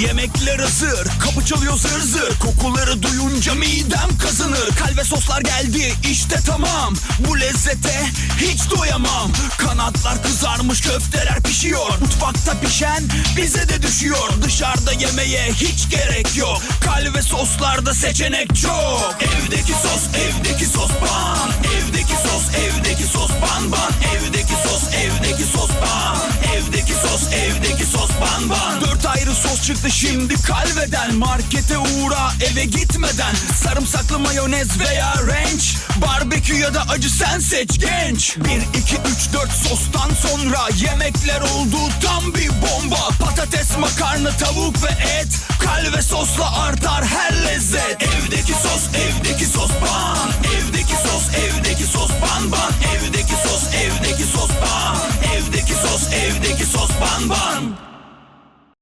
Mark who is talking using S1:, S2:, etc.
S1: Yemekler hazır Kapı çalıyor zır zır. Kokuları duyunca midem kazınır. Kalbe soslar geldi işte tamam. Bu lezzete hiç doyamam. Kanatlar kızarmış köfteler pişiyor. Mutfakta pişen bize de düşüyor. Dışarıda yemeye hiç gerek yok. Kalbe soslarda seçenek çok. Evdeki sos çıktı şimdi kalveden. Markete uğra eve gitmeden. Sarımsaklı mayonez veya ranch. Barbekü ya da acı sen seç genç. 1, 2, 3, 4 sostan sonra Yemekler oldu. Tam bir bomba. Patates, makarna, tavuk ve et. Kalve sosla artar her lezzet. Evdeki sos, evdeki sos ban Evdeki sos, evdeki sos ban ban Evdeki sos, evdeki sos ban Evdeki sos, evdeki sos ban ban